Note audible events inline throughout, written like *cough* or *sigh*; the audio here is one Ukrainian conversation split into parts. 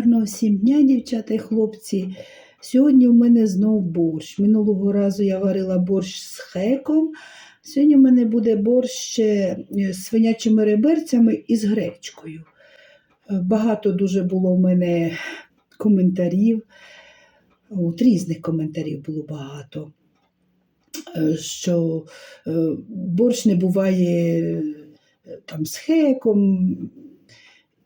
Гарного всім дня, дівчата і хлопці. Сьогодні в мене знов борщ. Минулого разу я варила борщ з хеком. Сьогодні в мене буде борщ з свинячими реберцями і з гречкою. Е, Багато дуже було в мене коментарів. От, різних коментарів було багато. Е, Що е, борщ не буває е, там з хеком,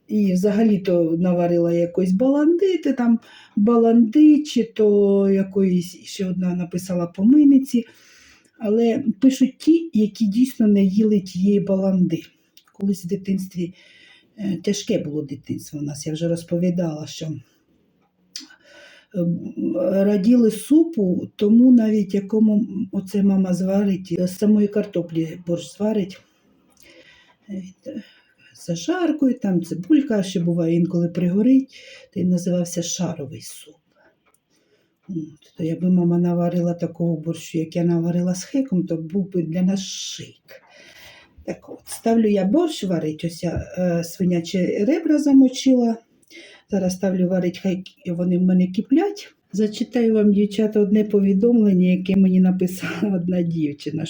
і взагалі-то наварила якоїсь баландити, там баланди, чи то якоїсь ще одна написала поминиці. Але пишуть ті, які дійсно не їли тієї баланди. Колись в дитинстві е, тяжке було дитинство у нас, я вже розповідала, що е, раділи супу, тому навіть якому оце мама зварить, з самої картоплі борщ зварить. Зажаркою, там цибулька ще буває інколи пригорить, то й називався шаровий суп. От, То якби мама наварила такого борщу, як я наварила з хеком, то був би для нас шик. Так от, ставлю я борщ варить, ось я е, свинячі ребра замочила. Зараз ставлю варить, хай вони в мене киплять. Зачитаю вам, дівчата, одне повідомлення, яке мені написала *laughs* одна дівчина.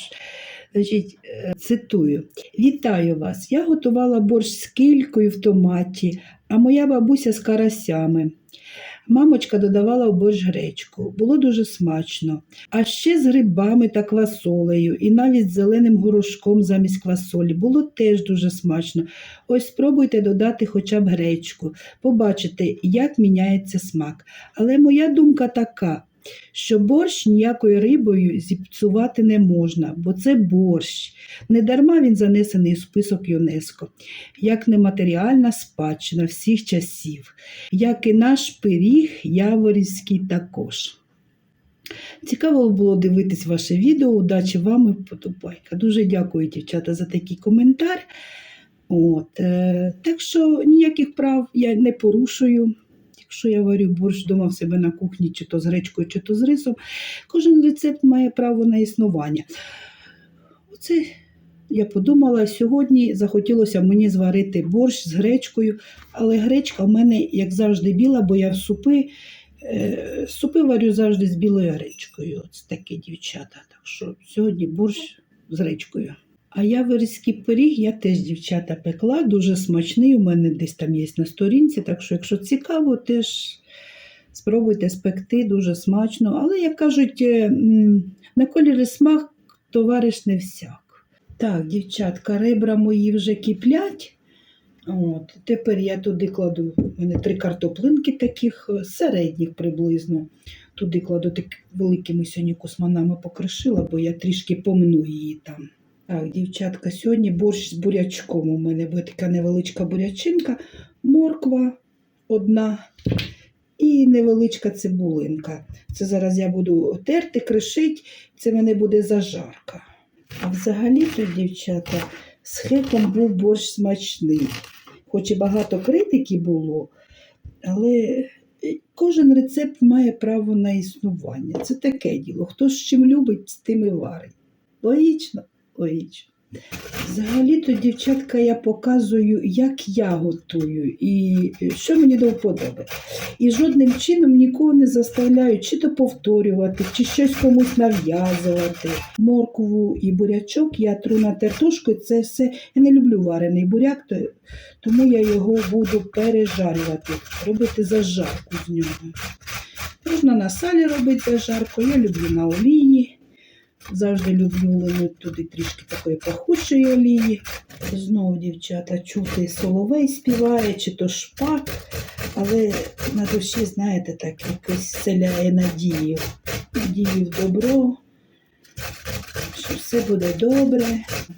Значить, е, цитую: Вітаю вас! Я готувала борщ з кількою в томаті, а моя бабуся з карасями. Мамочка додавала в гречку. Було дуже смачно. А ще з грибами та квасолею, і навіть з зеленим горошком замість квасолі. Було теж дуже смачно. Ось спробуйте додати хоча б гречку. Побачите, як міняється смак. Але моя думка така що борщ ніякою рибою зіпсувати не можна, бо це борщ. Недарма він занесений у список ЮНЕСКО, як нематеріальна спадщина всіх часів, як і наш пиріг Яворівський також. Цікаво було дивитись ваше відео. Удачі вам і подобайка. Дуже дякую, дівчата, за такий коментар. От, е, так що ніяких прав я не порушую. Якщо я варю борщ вдома в себе на кухні, чи то з гречкою, чи то з рисом, кожен рецепт має право на існування. Оце я подумала, сьогодні захотілося мені зварити борщ з гречкою, але гречка в мене, як завжди, біла, бо я в супи, е, супи варю завжди з білою гречкою. Це таке дівчата. Так що сьогодні борщ з гречкою. А яворський пиріг я теж, дівчата, пекла, дуже смачний. У мене десь там є на сторінці, так що, якщо цікаво, теж спробуйте спекти дуже смачно. Але, як кажуть, е, на колір смак товариш не всяк. Так, дівчатка, ребра мої вже киплять. От, тепер я туди кладу, у мене три картоплинки таких е, середніх приблизно. Туди кладу так великими сьогодні косманами покришила, бо я трішки помну її там. Так, дівчатка, сьогодні борщ з бурячком. У мене буде така невеличка бурячинка, морква одна і невеличка цибулинка. Це зараз я буду терти, кришити, це мене буде зажарка. А взагалі-то, дівчата, з хеком був борщ смачний. Хоч і багато критики було, але кожен рецепт має право на існування. Це таке діло. Хто з чим любить, з тим і варить. Логічно? Логічно. Взагалі-то, дівчатка, я показую, як я готую і що мені до вподоби. І жодним чином нікого не заставляю чи то повторювати, чи щось комусь нав'язувати. Моркву і бурячок я тру на тертушку, це все. Я не люблю варений буряк, тому я його буду пережарювати, робити зажарку з нього. Можна на салі робити зажарку, я люблю на олії. Завжди люблю туди трішки такої пахучої олії. Знову, дівчата, чути соловей співає, чи то шпак, але на душі, знаєте, так якось селяє надію. Надію в добро, що все буде добре.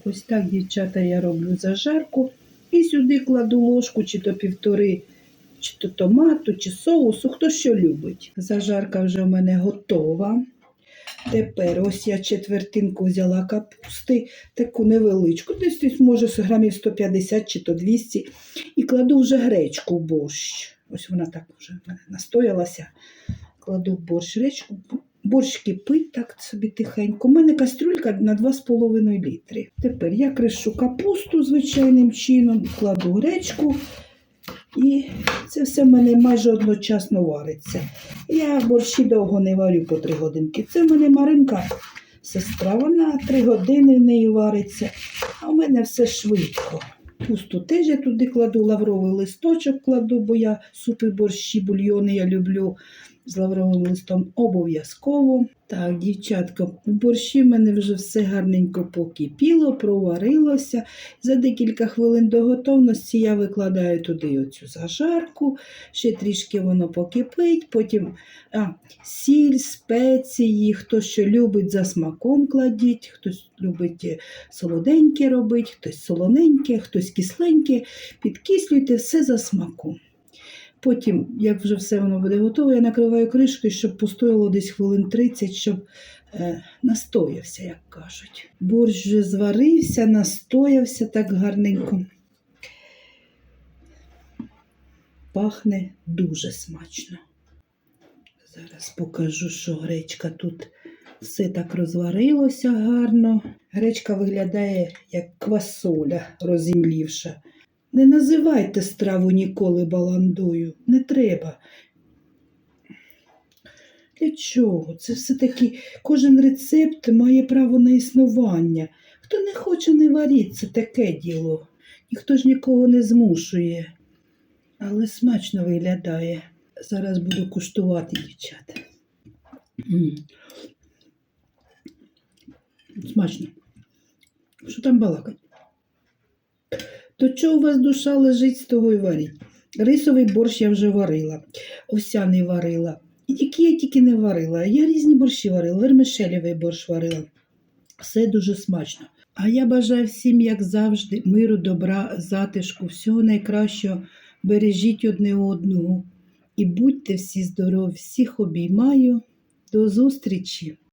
Ось так, дівчата, я роблю зажарку. І сюди кладу ложку, чи то півтори, чи то томату, чи соусу, хто що любить. Зажарка вже в мене готова. Тепер ось я четвертинку взяла капусти, таку невеличку, десь десь може грамів 150 чи то 200. І кладу вже гречку в борщ. Ось вона так вже настоялася. Кладу в борщ гречку. Борщ кипить так собі тихенько. У мене кастрюлька на 2,5 літри. Тепер я кришу капусту звичайним чином, кладу гречку І це все в мене майже одночасно вариться. Я борщі довго не варю по три годинки. Це в мене Маринка, сестра, вона три години в неї вариться, а в мене все швидко. Пусту теж я туди кладу, лавровий листочок кладу, бо я супи, борщі, бульйони я люблю з лавровим листом обов'язково. Так, дівчатка, у борщі в мене вже все гарненько покипіло, проварилося. За декілька хвилин до готовності я викладаю туди оцю зажарку, ще трішки воно покипить, потім а, сіль, спеції, хто що любить за смаком кладіть, хтось любить е, солоденьке робить, хтось солоненьке, хтось кисленьке. Підкислюйте все за смаком. Потім, як вже все воно буде готове, я накриваю кришкою, щоб постояло десь хвилин 30, щоб е, настоявся, як кажуть. Борщ вже зварився, настоявся так гарненько. Пахне дуже смачно. Зараз покажу, що гречка тут все так розварилося гарно. Гречка виглядає як квасоля розімлівша. Не називайте страву ніколи баландою. Не треба. Для чого? Це все-таки кожен рецепт має право на існування. Хто не хоче, не варіть, це таке діло. Ніхто ж нікого не змушує. Але смачно виглядає. Зараз буду куштувати, дівчата. Смачно. Що там балакать? То чого у вас душа лежить, з того й варіть. Рисовий борщ я вже варила, овсяний варила. І тільки я тільки не варила. Я різні борщі варила, вермишелєвий борщ варила. Все дуже смачно. А я бажаю всім, як завжди, миру, добра, затишку, всього найкращого. Бережіть одне одного і будьте всі здорові, всіх обіймаю. До зустрічі!